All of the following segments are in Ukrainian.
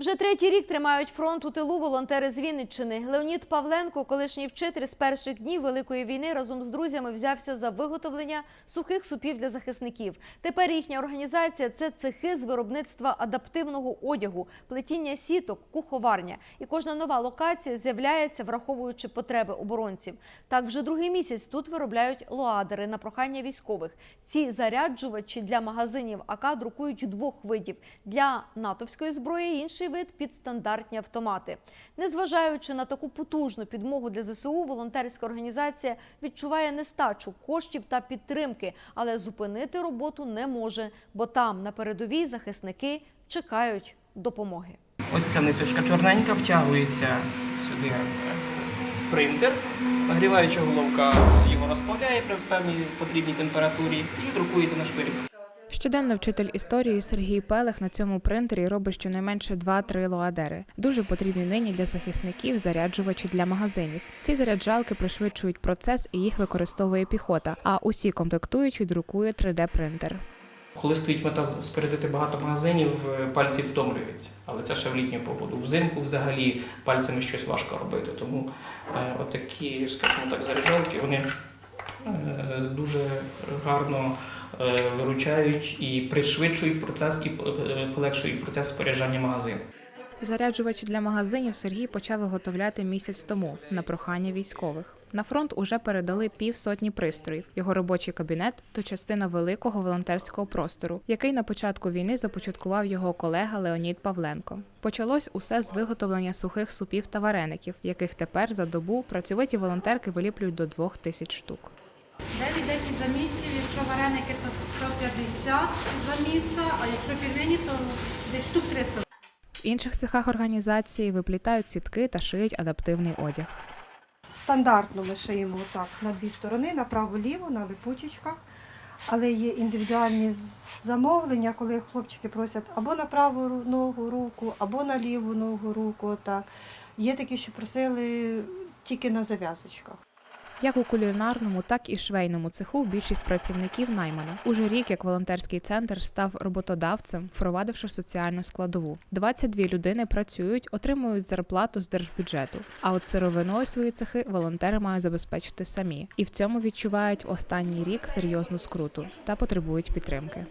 Вже третій рік тримають фронт у тилу волонтери з Вінниччини. Леонід Павленко, колишній вчитель з перших днів Великої війни, разом з друзями взявся за виготовлення сухих супів для захисників. Тепер їхня організація це цехи з виробництва адаптивного одягу, плетіння сіток, куховарня. І кожна нова локація з'являється, враховуючи потреби оборонців. Так, вже другий місяць тут виробляють лоадери на прохання військових. Ці заряджувачі для магазинів АК друкують двох видів для натовської зброї. Інший вид під стандартні автомати. Незважаючи на таку потужну підмогу для ЗСУ, волонтерська організація відчуває нестачу коштів та підтримки, але зупинити роботу не може, бо там на передовій захисники чекають допомоги. Ось ця ниточка чорненька втягується сюди е, в принтер. Нагріваюча головка його розплавляє при певній потрібній температурі і друкується на шпилі. Щоденно вчитель історії Сергій Пелех на цьому принтері робить щонайменше 2-3 лоадери. Дуже потрібні нині для захисників заряджувачі для магазинів. Ці заряджалки пришвидшують процес і їх використовує піхота. А усі комплектуючі друкує 3D-принтер. Коли стоїть мета спередити багато магазинів, е, пальці втомлюються. Але це ще в літню погоду. Взимку взагалі пальцями щось важко робити. Тому е, отакі, скажімо так, заряджалки вони дуже гарно е, виручають і пришвидшують процес, і е, полегшують процес споряджання магазину. Заряджувачі для магазинів Сергій почав виготовляти місяць тому на прохання військових. На фронт уже передали півсотні пристроїв. Його робочий кабінет то частина великого волонтерського простору, який на початку війни започаткував його колега Леонід Павленко. Почалось усе з виготовлення сухих супів та вареників, яких тепер за добу працьовиті волонтерки виліплюють до двох тисяч штук. 9-10 за місяць, якщо вареники, то 150 за місце, а якщо пельмені, то десь штук 300. В інших цехах організації виплітають сітки та шиють адаптивний одяг. Стандартно ми шиємо так на дві сторони, направо-ліво, на липучечках. Але є індивідуальні замовлення, коли хлопчики просять або на праву ногу руку, або на ліву ногу руку. Отак. Є такі, що просили тільки на зав'язочках. Як у кулінарному, так і швейному цеху більшість працівників наймана. Уже рік як волонтерський центр став роботодавцем, впровадивши соціальну складову. 22 людини працюють, отримують зарплату з держбюджету. А от сировиною свої цехи волонтери мають забезпечити самі, і в цьому відчувають останній рік серйозну скруту та потребують підтримки.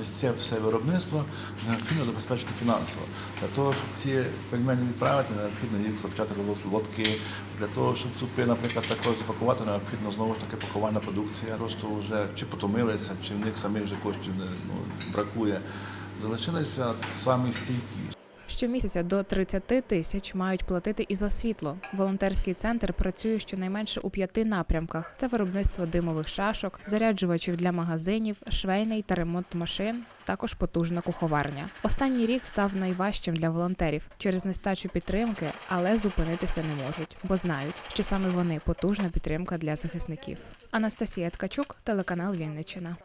Ось це все виробництво необхідно забезпечити фінансово. Для того, щоб ці пельмені відправити, необхідно їх запчати лотки. Для того, щоб супи, наприклад, також запакувати, необхідно знову ж таки пакувальна продукція. Просто вже чи потомилися, чи в них самих вже коштів ну, бракує. Залишилися самі стійкі. Щомісяця до 30 тисяч мають платити і за світло. Волонтерський центр працює щонайменше у п'яти напрямках: це виробництво димових шашок, заряджувачів для магазинів, швейний та ремонт машин, також потужна куховарня. Останній рік став найважчим для волонтерів через нестачу підтримки, але зупинитися не можуть, бо знають, що саме вони потужна підтримка для захисників. Анастасія Ткачук, телеканал Вінниччина.